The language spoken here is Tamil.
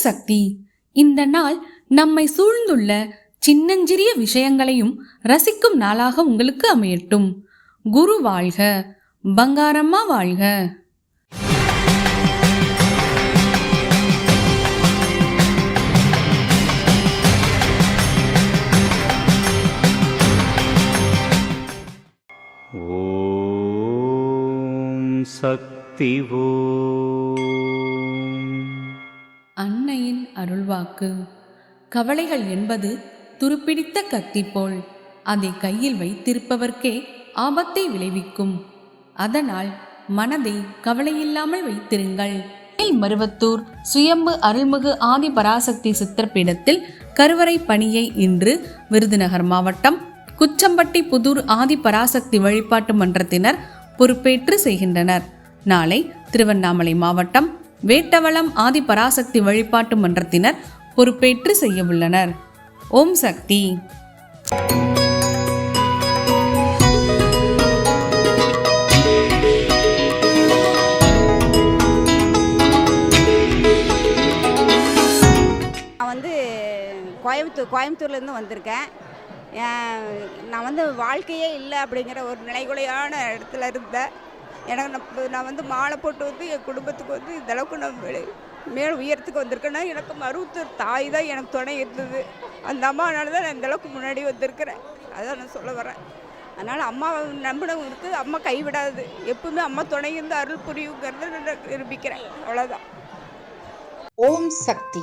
சக்தி. இந்த நாள் நம்மை சூழ்ந்துள்ள சின்னஞ்சிறிய விஷயங்களையும் ரசிக்கும் நாளாக உங்களுக்கு அமையட்டும். குரு வாழ்க பங்காரம்மா வாழ்க. ஓ அருள்வாக்கு. கவலைகள் என்பது துருப்பிடித்த கத்தி போல் அதை கையில் வைத்திருப்பவர்க்கே ஆபத்தை விளைவிக்கும். அதனால் மனதை கவலையில்லாமல் வைத்திருங்கள். மருவத்தூர் சுயம்பு அருள்மிகு ஆதி பராசக்தி சித்திரப்பீடத்தில் கருவறை பணியை இன்று விருதுநகர் மாவட்டம் குச்சம்பட்டி புதூர் ஆதி பராசக்தி வழிபாட்டு மன்றத்தினர் பொறுப்பேற்று செய்கின்றனர். நாளை திருவண்ணாமலை மாவட்டம் வேட்டவளம் ஆதி பராசக்தி வழிபாட்டு மன்றத்தினர் பொறுப்பேற்று செய்யவுள்ளனர். ஓம் சக்தி. நான் வந்து கோயம்புத்தூர் கோயம்புத்தூர்லேருந்து வந்திருக்கேன். நான் வந்து வாழ்க்கையே இல்லை அப்படிங்கிற ஒரு நிலைகுலையான இடத்துல இருந்தேன். எனக்கு நான் நான் வந்து மாலை போட்டு வந்து என் குடும்பத்துக்கு வந்து இந்த அளவுக்கு நான் மேலே மேல் உயரத்துக்கு வந்திருக்கேன்னா எனக்கு மருத்துவர் தாய் தான் எனக்கு துணை இருந்தது. அந்த அம்மானால தான் நான் இந்தளவுக்கு முன்னாடி வந்திருக்கிறேன். அதான் நான் சொல்ல வரேன். அதனால் அம்மா நம்பினவங்க இருக்குது அம்மா கைவிடாது. எப்பவுமே அம்மா துணை இருந்து அருள் புரியுங்கிறத நான் விரும்பிக்கிறேன் அவ்வளோதான் ஓம் சக்தி.